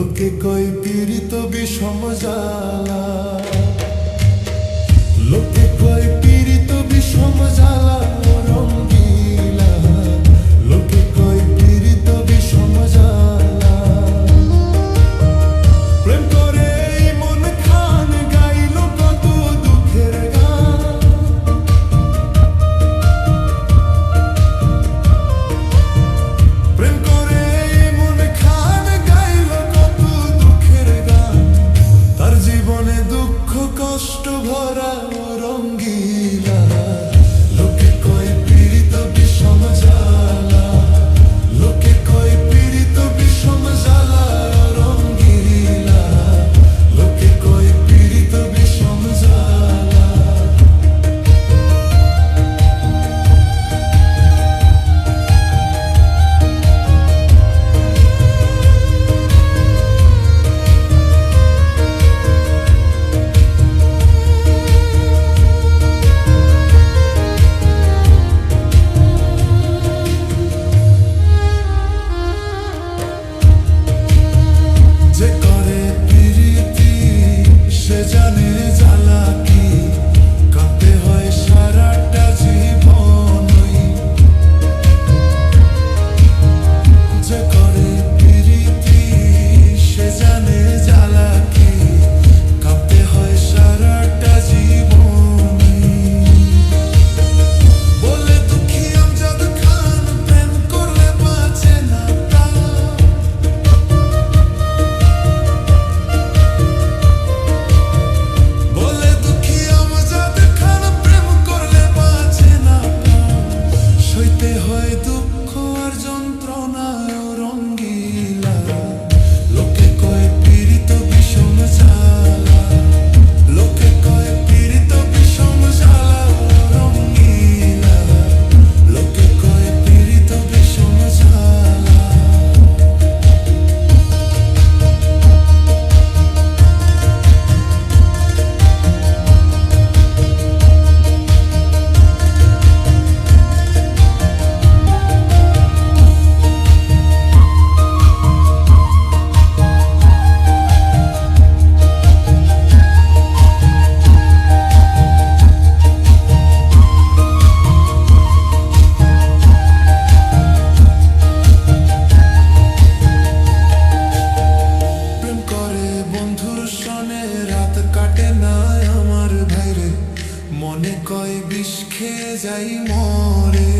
লোকে কই পীড়িত বিষম জ্বালা। মনে কয় বিষ খেয়ে যাই মরে।